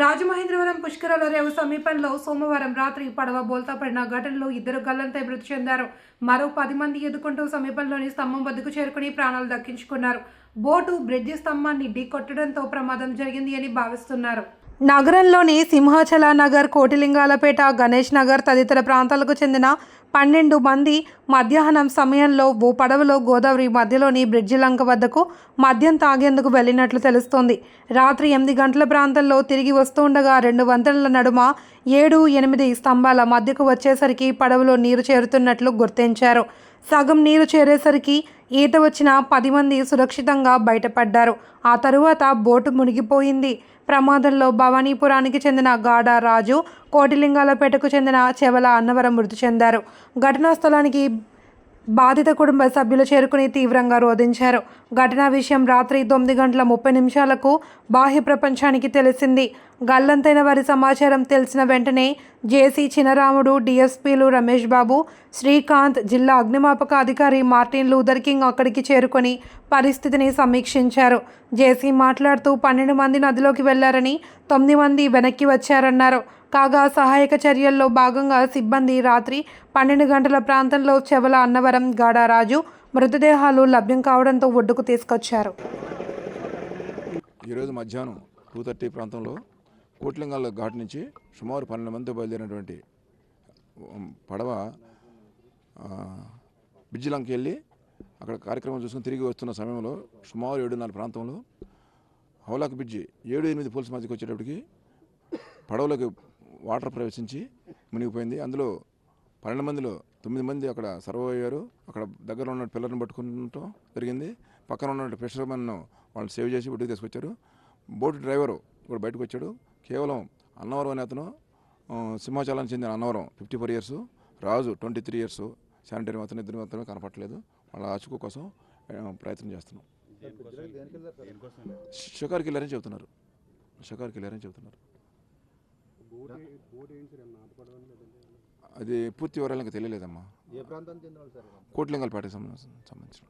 రాజమహేంద్రవరం పుష్కరాల రేవు సమీపంలో సోమవారం రాత్రి పడవ బోల్తా పడిన ఘటనలో ఇద్దరు గల్లంతై మృతి చెందారు. మరో పది మంది ఎదుకుంటూ సమీపంలోని స్తంభం వద్దకు చేరుకుని ప్రాణాలు దక్కించుకున్నారు. బోటు బ్రిడ్జి స్తంభాన్ని ఢీకొట్టడంతో ప్రమాదం జరిగింది అని భావిస్తున్నారు. నగరంలోని సింహాచల నగర్ కోటిలింగాలపేట గణేష్ నగర్ తదితర ప్రాంతాలకు చెందిన పన్నెండు మంది మధ్యాహ్నం సమయంలో ఓ పడవలో గోదావరి మధ్యలోని బ్రిడ్జి లంక వద్దకు మద్యం తాగేందుకు వెళ్ళినట్లు తెలుస్తోంది. రాత్రి ఎనిమిది గంటల ప్రాంతంలో తిరిగి వస్తుండగా రెండు వంతెనల నడుమ ఏడు ఎనిమిది స్తంభాల మధ్యకు వచ్చేసరికి పడవలో నీరు చేరుతున్నట్లు గుర్తించారు. సగం నీరు చేరేసరికి ఈత వచ్చిన పది మంది సురక్షితంగా బయటపడ్డారు. ఆ తరువాత బోటు మునిగిపోయింది. ప్రమాదంలో భవానీపురానికి చెందిన గాడ రాజు కోటిలింగాలపేటకు చెందిన చెవల అన్నవరం మృతి చెందారు. ఘటనా స్థలానికి బాధిత కుటుంబ సభ్యులు చేరుకుని తీవ్రంగా రోధించారు. ఘటనా విషయం రాత్రి తొమ్మిది గంటల ముప్పై నిమిషాలకు బాహ్య ప్రపంచానికి తెలిసింది. గల్లంతైన వారి సమాచారం తెలిసిన వెంటనే జేసీ చినరాముడు డిఎస్పీలు రమేష్ బాబు శ్రీకాంత్ జిల్లా అగ్నిమాపక అధికారి మార్టిన్ లూథర్ కింగ్ అక్కడికి చేరుకొని పరిస్థితిని సమీక్షించారు. జేసీ మాట్లాడుతూ పన్నెండు మంది నదిలోకి వెళ్ళారని తొమ్మిది మంది వెనక్కి వచ్చారన్నారు. కాగా సహాయక చర్యల్లో భాగంగా సిబ్బంది రాత్రి పన్నెండు గంటల ప్రాంతంలో చెవల అన్నవరం గాడారాజు మృతదేహాలు లభ్యం కావడంతో ఒడ్డుకు తీసుకొచ్చారు. ఈరోజు మధ్యాహ్నం టూ థర్టీ ప్రాంతంలో కోట్లింగాల ఘాట్ నుంచి సుమారు పన్నెండు మంది బయలుదేరినటువంటి పడవ బిజ్జిలంకి వెళ్ళి అక్కడ కార్యక్రమం చూసుకుని తిరిగి వస్తున్న సమయంలో సుమారు ఏడున్నర ప్రాంతంలో హౌలాక్ బ్రిడ్జి ఏడు ఎనిమిది పోల్స్ మధ్యకి వచ్చేటప్పటికి పడవలోకి వాటర్ ప్రవేశించి మునిగిపోయింది. అందులో పన్నెండు మందిలో తొమ్మిది మంది అక్కడ సర్వ్ అయ్యారు. అక్కడ దగ్గర ఉన్న పిల్లర్ని పట్టుకుంటూ జరిగింది. పక్కన ఉన్న ఫిషర్మెన్ వాళ్ళు సేవ్ చేసి ఒడ్డుకు తీసుకొచ్చారు. బోట్ డ్రైవరు కూడా బయటకు వచ్చాడు. కేవలం అన్నవరం అనే అతను ఆ, సింహాచలానికి చెందిన Annavaram fifty four years. Raju twenty three years. Sanitary మాత్రం ఇద్దరు మాత్రమే కనపట్లేదు వాళ్ళ అచుకు కోసం ప్రయత్నం చేస్తున్నాం. షికార్కి వెళ్ళారని చెబుతున్నారు. షికార్కి వెళ్ళారని చెబుతున్నారు. అది పూర్తి వివరాలు ఇంకా తెలియలేదమ్మా. కోట్లింగల్పేటకి సంబంధించిన